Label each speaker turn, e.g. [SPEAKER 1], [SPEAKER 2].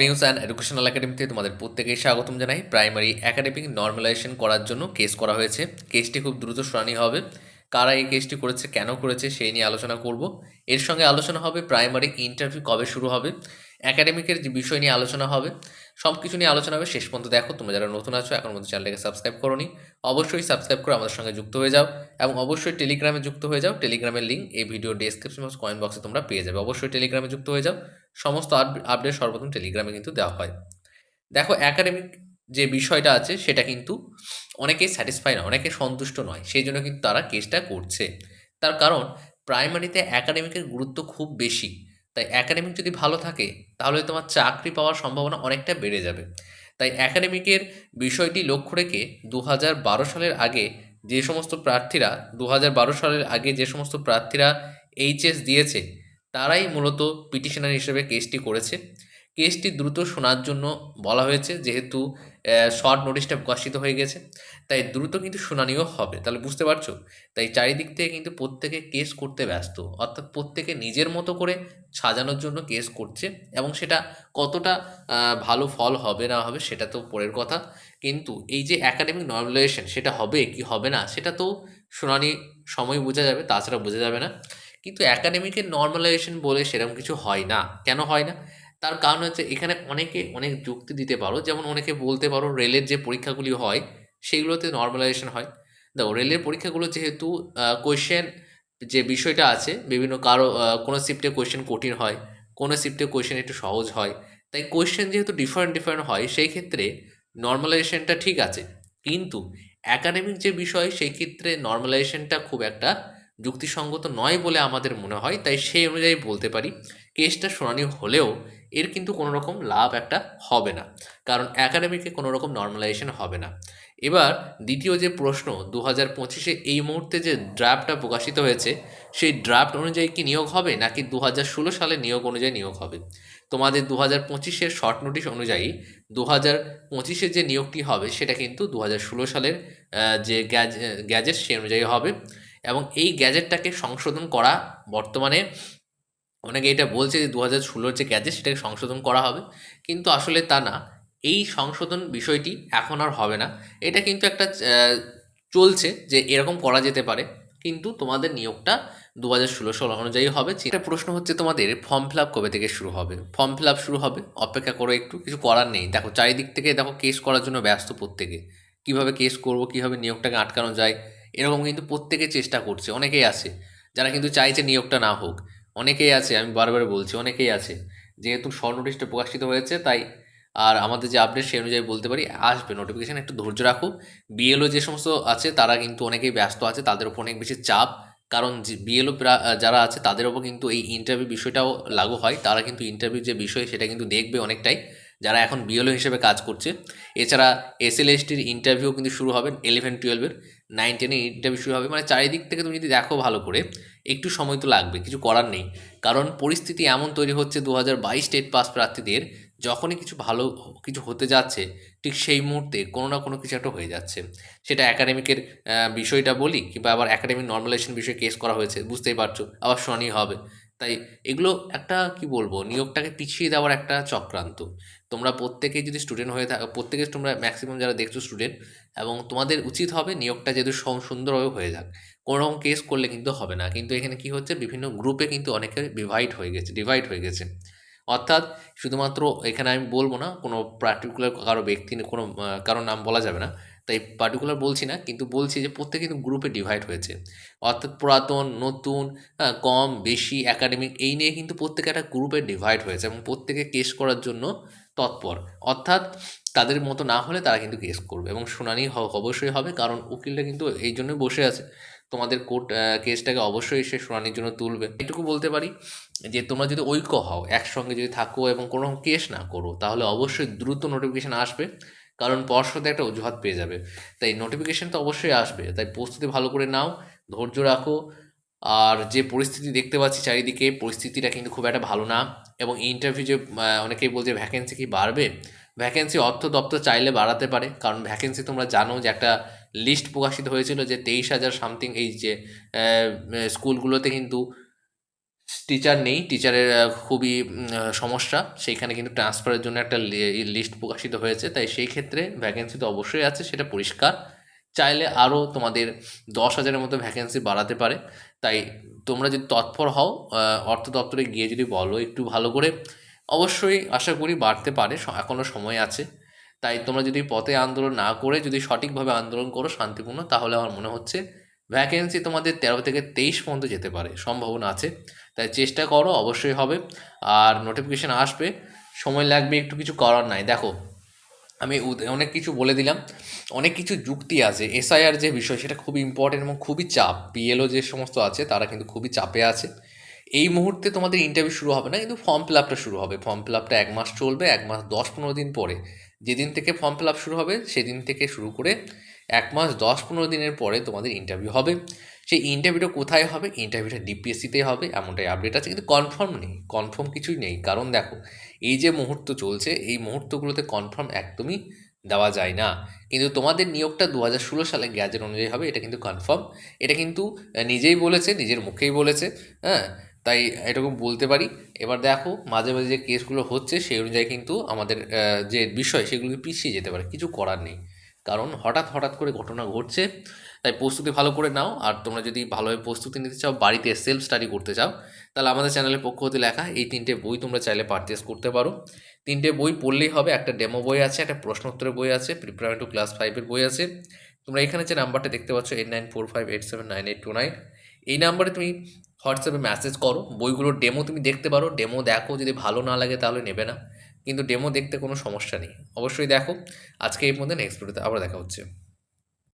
[SPEAKER 1] News and educational একাডেমিতে তোমাদের প্রত্যেকেই স্বাগতম জানাই। প্রাইমারি একাডেমিক নর্মালাইজেশন করার জন্য কেস করা হয়েছে। কেসটি খুব দ্রুত শুনানি হবে। কারা এই কেসটি করেছে, কেন করেছে, সেই নিয়ে আলোচনা করব। এর সঙ্গে আলোচনা হবে প্রাইমারি ইন্টারভিউ কবে শুরু হবে। একাডেমিকের যে বিষয় নিয়ে আলোচনা হবে সব কিছু নিয়ে আলোচনা হবে শেষ পর্যন্ত দেখো। তোমরা যারা নতুন আছো, এখন মধ্যে চ্যানেলটাকে সাবস্ক্রাইব করোনি, অবশ্যই সাবস্ক্রাইব করে আমাদের সঙ্গে যুক্ত হয়ে যাও এবং অবশ্যই টেলিগ্রামে যুক্ত হয়ে যাও। টেলিগ্রামের লিঙ্ক এই ভিডিও ডেসক্রিপশন বক্স কয়েন বক্সে তোমরা পেয়ে যাবে। অবশ্যই টেলিগ্রামে যুক্ত হয়ে যাও। সমস্ত আপডেট সর্বপ্রথম টেলিগ্রামে কিন্তু দেওয়া হয়। দেখো একাডেমিক যে বিষয়টা আছে, সেটা কিন্তু অনেকেই স্যাটিসফাই না, অনেকে সন্তুষ্ট নয়, সেই জন্য কিন্তু তারা কেসটা করছে। তার কারণ প্রাইমারিতে একাডেমিকের গুরুত্ব খুব বেশি। তাই একাডেমিক যদি ভালো থাকে, তাহলে তোমার চাকরি পাওয়ার সম্ভাবনা অনেকটা বেড়ে যাবে। তাই একাডেমিকের বিষয়টি লক্ষ্য রেখে দু সালের আগে যে সমস্ত প্রার্থীরা দু সালের আগে যে সমস্ত প্রার্থীরা এইচএস দিয়েছে তারাই মূলত পিটিশনার হিসেবে কেসটি করেছে। কেসটি দ্রুত শোনার জন্য বলা হয়েছে, যেহেতু শর্ট নোটিশটা প্রকাশিত হয়ে গেছে, তাই দ্রুত কিন্তু শুনানিও হবে। তাহলে বুঝতে পারছ? তাই চারিদিক থেকে কিন্তু প্রত্যেকে কেস করতে ব্যস্ত, অর্থাৎ প্রত্যেকে নিজের মতো করে সাজানোর জন্য কেস করছে এবং সেটা কতটা ভালো ফল হবে না হবে সেটা তো পরের কথা। কিন্তু এই যে একাডেমিক নর্মালাইজেশন সেটা হবে কি হবে না, সেটা তো শুনানি সময় বোঝা যাবে, তাছাড়া বোঝা যাবে না। কিন্তু একাডেমিকের নর্মালাইজেশন বলে সেরকম কিছু হয় না। কেন হয় না? তার কারণ হচ্ছে এখানে অনেকে অনেক যুক্তি দিতে পারো। যেমন অনেকে বলতে পারো রেলের যে পরীক্ষাগুলি হয়, সেগুলোতে নর্মালাইজেশন হয়। দেখো, রেলের পরীক্ষাগুলো যেহেতু কোয়েশ্চেন যে বিষয়টা আছে, বিভিন্ন কারও কোনো শিফটে কোয়েশ্চেন কঠিন হয়, কোনো শিফটে কোয়েশ্চেন একটু সহজ হয়, তাই কোয়েশ্চেন যেহেতু ডিফারেন্ট ডিফারেন্ট হয়, সেই ক্ষেত্রে নর্মালাইজেশনটা ঠিক আছে। কিন্তু অ্যাকাডেমিক যে বিষয়, সেই ক্ষেত্রে নর্মালাইজেশনটা খুব একটা যুক্তিসঙ্গত নয় বলে আমাদের মনে হয়, তাই সেই অনুযায়ী বলতে পারি, কেসটা শুনানি হলেও এর কিন্তু কোনো রকম লাভ একটা হবে না, কারণ অ্যাকাডেমিকে কোনো রকম নর্মালাইজেশন হবে না। এবার দ্বিতীয় যে প্রশ্ন দু হাজার পঁচিশে এই মুহূর্তে যে ড্রাফটটা প্রকাশিত হয়েছে, সেই ড্রাফট অনুযায়ী কি নিয়োগ হবে, নাকি দু হাজার ষোলো সালে নিয়োগ অনুযায়ী নিয়োগ হবে? তোমাদের দু হাজার পঁচিশের শর্ট নোটিশ অনুযায়ী দু হাজার পঁচিশের যে নিয়োগটি হবে, সেটা কিন্তু দু হাজার ষোলো সালের যে গ্যাজ গ্যাজেট সেই অনুযায়ী হবে। এবং এই গ্যাজেটটাকে সংশোধন করা বর্তমানে, অনেকে এটা বলছে যে দু হাজার ষোলোর যে গ্যাজেট সেটাকে সংশোধন করা হবে, কিন্তু আসলে তা না। এই সংশোধন বিষয়টি এখন আর হবে না। এটা কিন্তু একটা চলছে যে এরকম করা যেতে পারে, কিন্তু তোমাদের নিয়োগটা দু হাজার ষোলো সাল অনুযায়ী হবে। এটা প্রশ্ন হচ্ছে তোমাদের, ফর্ম ফিল আপ কবে থেকে শুরু হবে? ফর্ম ফিল আপ শুরু হবে? অপেক্ষা করো একটু, কিছু করার নেই। দেখো, চারিদিক থেকে দেখো কেস করার জন্য ব্যস্ত প্রত্যেকে। কীভাবে কেস করব, কীভাবে নিয়োগটাকে আটকানো যায়? এরকম কিন্তু প্রত্যেকে চেষ্টা করছে, অনেকেই আছে যারা কিন্তু চাইছে নিয়োগটা না হোক, অনেকেই আছে, আমি বারবার বলছি, অনেকেই আছে, যেহেতু শর্ট নোটিশটা প্রকাশিত হয়েছে, তাই আর আমাদের যে আপডেট সেই অনুযায়ী বলতে পারি, আসবে নোটিফিকেশান একটু ধৈর্য রাখো বিএলও যে সমস্ত আছে, তারা কিন্তু অনেকেই ব্যস্ত আছে, তাদের উপর অনেক বেশি চাপ, কারণ বিএলও যারা আছে, তাদের উপর কিন্তু এই ইন্টারভিউ বিষয়টাও লাগু হয়, তারা কিন্তু ইন্টারভিউ যে বিষয়, সেটা কিন্তু দেখবে অনেকটাই, যারা এখন বিএলও হিসেবে কাজ করছে, এছাড়া এস এল এসটির ইন্টারভিউ কিন্তু শুরু হবে ইলেভেন টুয়েলভের নাইন টেনের ইন্টারভিউ শুরু হবে। মানে চারিদিক থেকে তুমি যদি দেখো ভালো করে, একটু সময় তো লাগবে, কিছু করার নেই। কারণ পরিস্থিতি এমন তৈরি হচ্ছে দু হাজার বাইশ স্টেট পাস প্রার্থীদের, যখনই কিছু ভালো কিছু হতে যাচ্ছে, ঠিক সেই মুহূর্তে কোনো না কোনো কিছু একটা হয়ে যাচ্ছে। সেটা অ্যাকাডেমিকের বিষয়টা বলি, কিংবা আবার একাডেমিক নর্মালাইজেশন বিষয়ে কেস করা হয়েছে, বুঝতেই পারছ, আবার শুনানি হবে। তাই এগুলো একটা, কি বলব, নিয়োগটাকে পিছিয়ে দেওয়ার একটা চক্রান্ত। তোমরা প্রত্যেকেই যদি স্টুডেন্ট হয়ে থাকো, প্রত্যেকে তোমরা ম্যাক্সিমাম যারা দেখছ স্টুডেন্ট এবং তোমাদের উচিত হবে নিয়োগটা যেহেতু সুন্দরভাবে হয়ে যাক। কোনো রকম কেস করলে কিন্তু হবে না। কিন্তু এখানে কি হচ্ছে? বিভিন্ন গ্রুপে কিন্তু অনেকে ডিভাইড হয়ে গেছে ডিভাইড হয়ে গেছে। অর্থাৎ শুধুমাত্র এখানে আমি বলব না কোনো পার্টিকুলার কারও ব্যক্তি কোনো কারও নাম বলা যাবে না। তাই পার্টিকুলার বলছি না কিন্তু বলছি যে প্রত্যেকে কিন্তু গ্রুপে ডিভাইড হয়েছে। অর্থাৎ পুরাতন নতুন হ্যাঁ, কম বেশি একাডেমিক এই নিয়ে কিন্তু প্রত্যেকে একটা গ্রুপে ডিভাইড হয়েছে এবং প্রত্যেকে কেস করার জন্য তৎপর। অর্থাৎ তাদের মতো না হলে তারা কিন্তু কেস করবে এবং শুনানি অবশ্যই হবে কারণ উকিলরা কিন্তু এই জন্যই বসে আছে। তোমাদের কোর্ট কেসটাকে অবশ্যই সে শুনানির জন্য তুলবে। এটুকু বলতে পারি যে তোমরা যদি ঐক্য হও, একসঙ্গে যদি থাকো এবং কোনো কেস না করো, তাহলে অবশ্যই দ্রুত নোটিফিকেশান আসবে কারণ পর্ষদে একটা অজুহাত পেয়ে যাবে। তাই নোটিফিকেশান তো অবশ্যই আসবে। তাই প্রস্তুতি ভালো করে নাও, ধৈর্য রাখো আর যে পরিস্থিতি দেখতে পাচ্ছি চারিদিকে, পরিস্থিতিটা কিন্তু খুব একটা ভালো না এবং ইন্টারভিউ যে অনেকেই বলছে ভ্যাকেন্সি কি বাড়বে? ভ্যাকেন্সি অর্থ দপ্তর চাইলে বাড়াতে পারে, কারণ ভ্যাকেন্সি তোমরা জানো যে একটা লিস্ট প্রকাশিত হয়েছিল যে তেইশ হাজার সামথিং এই যে স্কুলগুলোতে কিন্তু টিচার নেই টিচারের খুবই সমস্যা। সেইখানে কিন্তু ট্রান্সফারের জন্য একটা লিস্ট প্রকাশিত হয়েছে, তাই সেই ক্ষেত্রে ভ্যাকেন্সি তো অবশ্যই আছে, সেটা পরিষ্কার। চাইলে আরও তোমাদের দশ হাজারের মতো ভ্যাকেন্সি বাড়াতে পারে। তাই তোমরা যদি তৎপর হও অর্থ দপ্তরে গিয়ে যদি বলো একটু ভালো করে, অবশ্যই আশা করি বাড়তে পারে এখনও সময় আছে। তাই তোমরা যদি পথে আন্দোলন না করে যদি সঠিকভাবে আন্দোলন করো শান্তিপূর্ণ, তাহলে আমার মনে হচ্ছে ভ্যাকেন্সি তোমাদের তেরো থেকে তেইশ পর্যন্ত যেতে পারে সম্ভাবনা আছে। তাই চেষ্টা করো, অবশ্যই হবে। আর নোটিফিকেশান আসবে, সময় লাগবে, একটু কিছু করার নাই। দেখো আমি অনেক কিছু বলে দিলাম। অনেক কিছু যুক্তি আছে। এসআইআর যে বিষয়, সেটা খুবই ইম্পর্টেন্ট এবং খুবই চাপ। পিএলও যে সমস্ত আছে, তারা কিন্তু খুবই চাপে আছে। এই মুহূর্তে তোমাদের ইন্টারভিউ শুরু হবে না, কিন্তু ফর্ম ফিল আপটা শুরু হবে। ফর্ম ফিল আপটা এক মাস চলবে, এক মাস দশ পনেরো দিন পরে। যেদিন থেকে ফর্ম ফিল আপ শুরু হবে, সেদিন থেকে শুরু করে এক মাস দশ পনেরো দিনের পরে তোমাদের ইন্টারভিউ হবে। সেই ইন্টারভিউটা কোথায় হবে ইন্টারভিউটা ডিপিএসসিতে হবে, এমনটাই আপডেট আছে, কিন্তু কনফার্ম নেই কনফার্ম কিছুই নেই। কারণ দেখো, এই যে মুহূর্ত চলছে, এই মুহূর্তগুলোতে কনফার্ম একদমই দেওয়া যায় না। কিন্তু তোমাদের নিয়োগটা দু হাজার ষোলো সালে গ্যাজেট অনুযায়ী হবে, এটা কিন্তু কনফার্ম এটা কিন্তু নিজেই বলেছে, নিজের মুখেই বলেছে হ্যাঁ? তাই এরকম বলতে পারি। এবার দেখো, মাঝে মাঝে যে কেসগুলো হচ্ছে, সেই অনুযায়ী কিন্তু আমাদের যে বিষয়, সেগুলো পিছিয়ে যেতে পারে, কিছু করার নেই। কারণ হঠাৎ হঠাৎ করে ঘটনা ঘটছে তাই প্রস্তুতি ভালো করে নাও। আর তোমরা যদি ভালোভাবে প্রস্তুতি নিতে চাও, বাড়িতে সেলফ স্টাডি করতে চাও, তাহলে আমাদের চ্যানেলের পক্ষ হতে লেখা এই তিনটে বই তোমরা চাইলে পারচেস করতে পারো। তিনটে বই পড়লেই হবে, একটা ডেমো বই আছে, একটা প্রশ্নোত্তরের বই আছে প্রিপারেন টু ক্লাস ফাইভের বই আছে। তোমরা এখানে যে নাম্বারটা দেখতে পাচ্ছ eight nine four five eight seven nine eight two nine এই নাম্বারে তুমি হোয়াটসঅ্যাপে মেসেজ করো। বইগুলোর ডেমো তুমি দেখতে পারো। ডেমো দেখো, যদি ভালো না লাগে তাহলে নেবে না। কিন্তু ডেমো দেখতে কোনো সমস্যা নেই। অবশ্যই দেখো। আজকে এই মধ্যে নেক্সট ভিডিওতে আবার দেখা হচ্ছে।